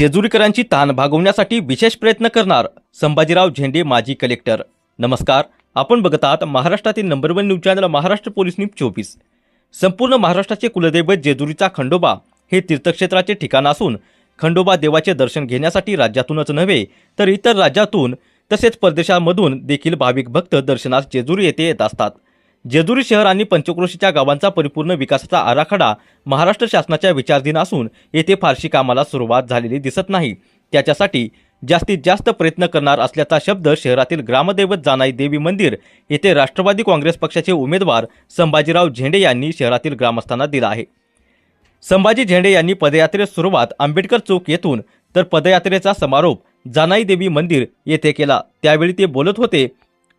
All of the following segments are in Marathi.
जेजुरीकरांची ताण भागवण्यासाठी विशेष प्रयत्न करणार संभाजीराव झेंडे माजी कलेक्टर. नमस्कार आपण बघत आहात महाराष्ट्रातील number one news channel Maharashtra police news चोवीस. संपूर्ण महाराष्ट्राचे कुलदैवत जेजुरीचा खंडोबा हे तीर्थक्षेत्राचे ठिकाण असून खंडोबा देवाचे दर्शन घेण्यासाठी राज्यातूनच नव्हे तर इतर राज्यातून तसेच परदेशामधून देखील भाविक भक्त दर्शनास जेजुरी येथे येत असतात. जेजुरी शहर आणि पंचक्रोशीच्या गावांचा परिपूर्ण विकासाचा आराखडा महाराष्ट्र शासनाच्या विचारधीन असून येथे फारशी कामाला सुरुवात झालेली दिसत नाही. त्याच्यासाठी जास्तीत जास्त प्रयत्न करणार असल्याचा शब्द शहरातील ग्रामदैवत जानाई देवी मंदिर येथे राष्ट्रवादी काँग्रेस पक्षाचे उमेदवार संभाजीराव झेंडे यांनी शहरातील ग्रामस्थांना दिला आहे. संभाजी झेंडे यांनी पदयात्रेस सुरुवात आंबेडकर चौक येथून तर पदयात्रेचा समारोप जानाई देवी मंदिर येथे केला. त्यावेळी ते बोलत होते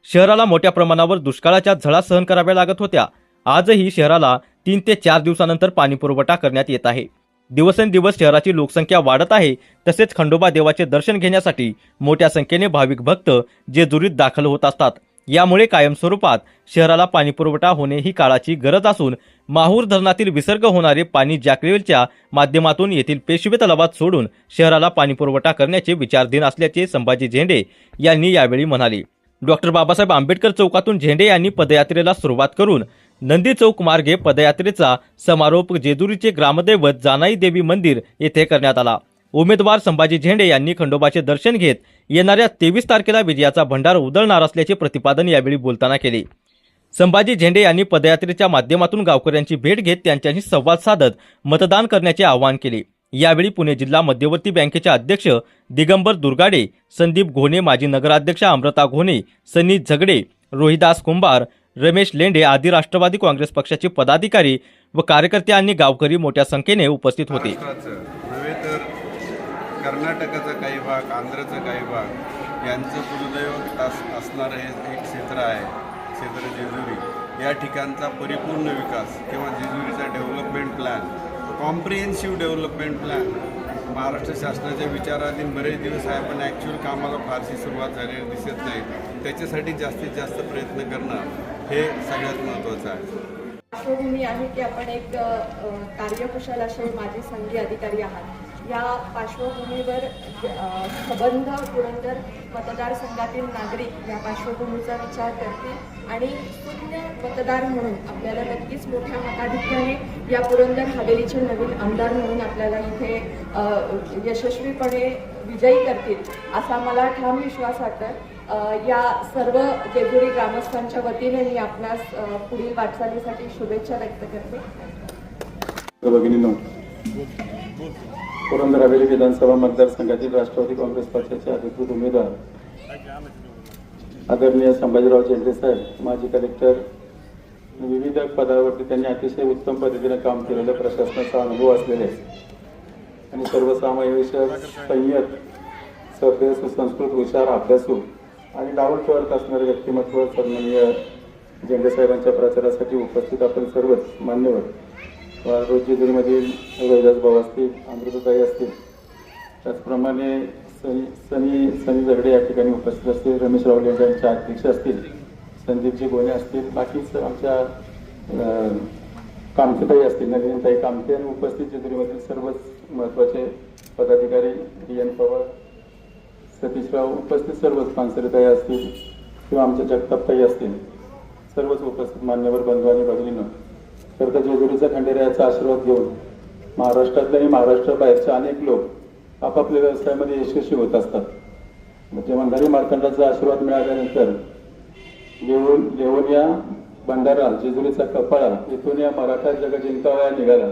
शहराला मोठ्या प्रमाणावर दुष्काळाच्या झळा सहन कराव्या लागत होत्या. आजही शहराला तीन ते चार दिवसानंतर पाणी पुरवठा करण्यात येत आहे. दिवसेंदिवस शहराची लोकसंख्या वाढत आहे तसेच खंडोबा देवाचे दर्शन घेण्यासाठी मोठ्या संख्येने भाविक भक्त जेजुरीत दाखल होत असतात. यामुळे कायमस्वरूपात शहराला पाणीपुरवठा होणे ही काळाची गरज असून माहूर धरणातील विसर्ग होणारे पाणी जॅकवेलच्या माध्यमातून येथील पेशवे तलावात सोडून शहराला पाणीपुरवठा करण्याचे विचारधीन असल्याचे संभाजी झेंडे यांनी यावेळी म्हणाले. डॉक्टर बाबासाहेब आंबेडकर चौकातून झेंडे यांनी पदयात्रेला सुरुवात करून नंदी चौक मार्गे पदयात्रेचा समारोप जेजुरीचे ग्रामदैवत जानाई देवी मंदिर येथे करण्यात आला. उमेदवार संभाजी झेंडे यांनी खंडोबाचे दर्शन घेत येणाऱ्या तेवीस तारखेला विजयाचा भंडार उधळणार असल्याचे प्रतिपादन यावेळी बोलताना केले. संभाजी झेंडे यांनी पदयात्रेच्या माध्यमातून गावकऱ्यांची भेट घेत त्यांच्याशी संवाद साधत मतदान करण्याचे आवाहन केले. यावेळी पुणे जिल्हा मध्यवर्ती बँकेचे अध्यक्ष दिगंबर दुर्गाडे संदीप घोणे माजी नगराध्यक्ष अमृता घोणे सनी झगडे रोहिदास कुंभार रमेश लेंडे आदी राष्ट्रवादी काँग्रेस पक्षाचे पदाधिकारी व कार्यकर्ते आणि गावकरी मोठ्या संख्येने उपस्थित होते. नव्हे तर कर्नाटकाचा काही भाग आंध्रचा काही भाग यांचं कुलदैव असणारं हे एक क्षेत्र आहे क्षेत्र जेजुरी. या ठिकाणचा परिपूर्ण विकास किंवा जेजुरीचा development plan comprehensive development plan Maharashtra शासनाच्या विचाराधीन बरेच दिवस आहे पण ॲक्च्युअल कामाला फारशी सुरुवात झालेली दिसत नाही. त्याच्यासाठी जास्तीत जास्त प्रयत्न करणं हे सगळ्यात महत्त्वाचं आहे. पार्श्वभूमी आहे की आपण एक कार्यकुशल असे माझे संघी अधिकारी आहात. या पार्श्वभूमीवर सबंध पुरंदर मतदारसंघातील नागरिक या पार्श्वभूमीचा विचार करतील आणि शून्य मतदार म्हणून आपल्याला नक्कीच मोठ्या मताधिक्याने या पुरंदर हवेलीचे नवीन आमदार म्हणून आपल्याला इथे यशस्वीपणे विजयी करतील असा मला ठाम विश्वास वाटतं या सर्व जेजुरी ग्रामस्थांच्या वतीने मी आपणास पुढील वाटचालीसाठी शुभेच्छा व्यक्त करते. पुरंदर हवेली विधानसभा मतदारसंघातील राष्ट्रवादी काँग्रेस पक्षाचे अधिकृत उमेदवार आदरणीय संभाजीराव झेंडे साहेब माजी कलेक्टर विविध पदावरती त्यांनी अतिशय उत्तम पद्धतीने काम केलेलं प्रशासनाचा अनुभव असलेले आणि सर्वसामावेशक संयत सभ्य सुसंस्कृत हुशार अभ्यासू आणि डावट ठेवत असणारे व्यक्तिमत्व सन्माननीय झेंडेसाहेबांच्या प्रचारासाठी उपस्थित आपण सर्वच मान्यवर रोज जेजुरीमधील रोहिदास भाऊ असतील अमृतताई असतील. त्याचप्रमाणे सनी सनी सनी झगडे या ठिकाणी उपस्थित असतील रमेश रावले यांच्या अध्यक्ष असतील संदीपजी गोणे असतील बाकीच आमच्या कामतेताई असतील नवीनताई कामते आणि उपस्थित जेजुरीमधील सर्वच महत्त्वाचे पदाधिकारी डी एन पवार सतीशराव उपस्थित सर्वच पानसरीताई असतील किंवा आमच्या जगतापताई असतील सर्वच उपस्थित मान्यवर बंधू आणि भगिनींनो. तर त्या जेजुरीचा खंडेरायाचा आशीर्वाद घेऊन महाराष्ट्रातले आणि महाराष्ट्राबाहेरचे अनेक लोक आपापल्या व्यवसायामध्ये यशस्वी होत असतात. म्हणजे मंदारी मार्तंडाचा आशीर्वाद मिळाल्यानंतर येऊन येऊन या भंडारा जेजुरीचा कपाळा इथून या मराठा जग जिंकावया निघाला.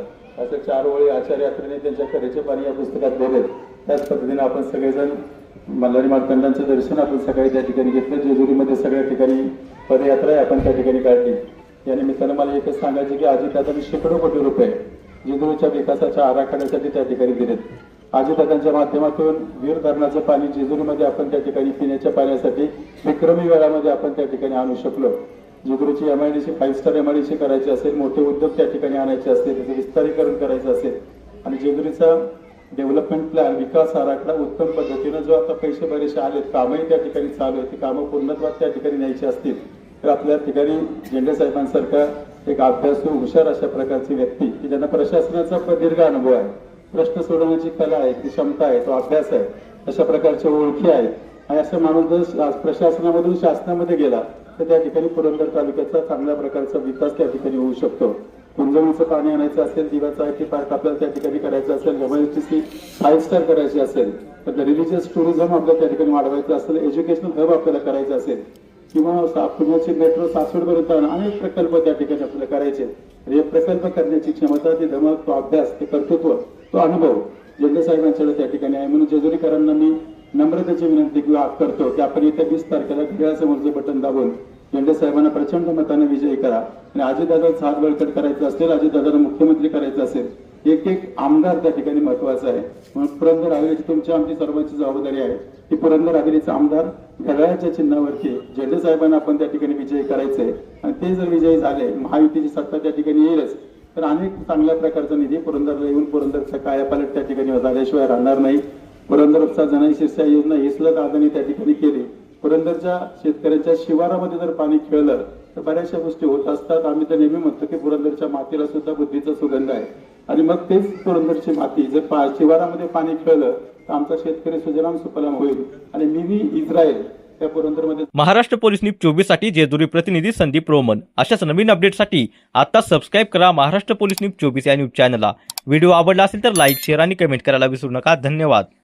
असे चार ओळी आचार्य यात्रेने त्यांच्या कलेचे पाणी या पुस्तकात दिलेत त्याच पद्धतीने आपण सगळेजण मल्हारी मार्तंडांचं दर्शन आपण सकाळी त्या ठिकाणी घेतलं. जेजुरीमध्ये सगळ्या ठिकाणी पदयात्राही आपण त्या ठिकाणी काढली. या निमित्तानं मला एकच सांगायचं की अजितदादांनी शेकडो कोटी रुपये जेजुरीच्या विकासाच्या आराखड्यासाठी त्या ठिकाणी दिलेत. अजितदादांच्या माध्यमातून वीर धरणाचं पाणी जेजुरीमध्ये आपण त्या ठिकाणी पिण्याच्या पाण्यासाठी विक्रमी वेळामध्ये आपण त्या ठिकाणी आणू शकलो. जेजुरीची एमआयडीसी फाईव्ह स्टार एमआयडीसी करायची असेल मोठे उद्योग त्या ठिकाणी आणायचे असतील त्याचं विस्तारीकरण करायचं असेल आणि जेजुरीचा डेव्हलपमेंट प्लॅन विकास आराखडा उत्तम पद्धतीनं जो आता पैसे बरेचसे आलेत कामही त्या ठिकाणी चालू आहेत ती कामं पूर्णत्वात त्या ठिकाणी न्यायची असतील. तर आपल्या ठिकाणी झेंडे साहेबांसारखा एक अभ्यासू हुशार अशा प्रकारची व्यक्ती की ज्यांना प्रशासनाचा प्रदीर्घ अनुभव आहे प्रश्न सोडवण्याची कला आहे ती क्षमता आहे तो अभ्यास आहे अशा प्रकारच्या ओळखी आहेत आणि असं माणूस जर प्रशासनामधून शासनामध्ये गेला तर त्या ठिकाणी पुरंदर तालुक्याचा चांगल्या प्रकारचा विकास त्या ठिकाणी होऊ शकतो. कुंजवणीचं पाणी आणायचं असेल दिवाचा आय टी पार्क आपल्याला त्या ठिकाणी करायचं असेल एमआयटीसी फाईव्ह स्टार करायची असेल तर रिलिजियस टुरिझम आपल्याला त्या ठिकाणी वाढवायचं असेल एज्युकेशनल हब आपल्याला करायचं असेल किंवा पुण्याचे पुण्याची मेट्रो सासवडपर्यंत अनेक प्रकल्प त्या ठिकाणी आपल्याला करायचे हे प्रकल्प करण्याची क्षमता ती धमक तो अभ्यास ते कर्तृत्व तो अनुभव जेंडे साहेबांच्याकडे त्या ठिकाणी आहे. म्हणून जेजुरीकरांना मी नम्रतेची विनंती किंवा करतो की आपण येत्या वीस तारखेला घड्याळासमोरचं बटन दाबून जेंडे साहेबांना प्रचंड मताने विजयी करा. आणि अजितदादांचा हात बळकट करायचा असेल अजितदादांना मुख्यमंत्री करायचं असेल एक एक आमदार त्या ठिकाणी महत्त्वाचा आहे. म्हणून पुरंदर हवेलीची तुमची आमची सर्वांची जबाबदारी आहे. की पुरंदर हवेलीचा आमदार घड्याळाच्या चिन्हावरती झेंडे साहेबांना आपण त्या ठिकाणी विजयी आहे आणि ते जर विजयी झाले महायुतीची सत्ता त्या ठिकाणी येईलच. तर अनेक चांगल्या प्रकारचा निधी पुरंदरला येऊन पुरंदरचा कायापालट त्या ठिकाणी झाल्याशिवाय राहणार नाही. पुरंदरचा जनशिष्या योजना हिसलत आदानी त्या ठिकाणी केली. पुरंदरच्या शेतकऱ्यांच्या शिवारामध्ये जर पाणी खेळलं तर बऱ्याचशा गोष्टी होत असतात. आम्ही तर नेहमी म्हणतो की पुरंदरच्या मातीला सुद्धा बुद्धीचा सुगंध आहे. आणि मग तेच पुरंदरची माती जर शिवारामध्ये पाणी खेळलं आमचा शेतकरी सुजलाम सुफलाम होईल आणि mini Israel Maharashtra police news चोवीससाठी जेजुरी प्रतिनिधी संदीप रोमन. अशाच नवीन अपडेटसाठी आता सबस्क्राईब करा महाराष्ट्र पोलीस न्यूज चोवीस या न्यूज चॅनलला व्हिडिओ आवडला असेल तर लाईक शेअर आणि कमेंट करायला विसरू नका. धन्यवाद.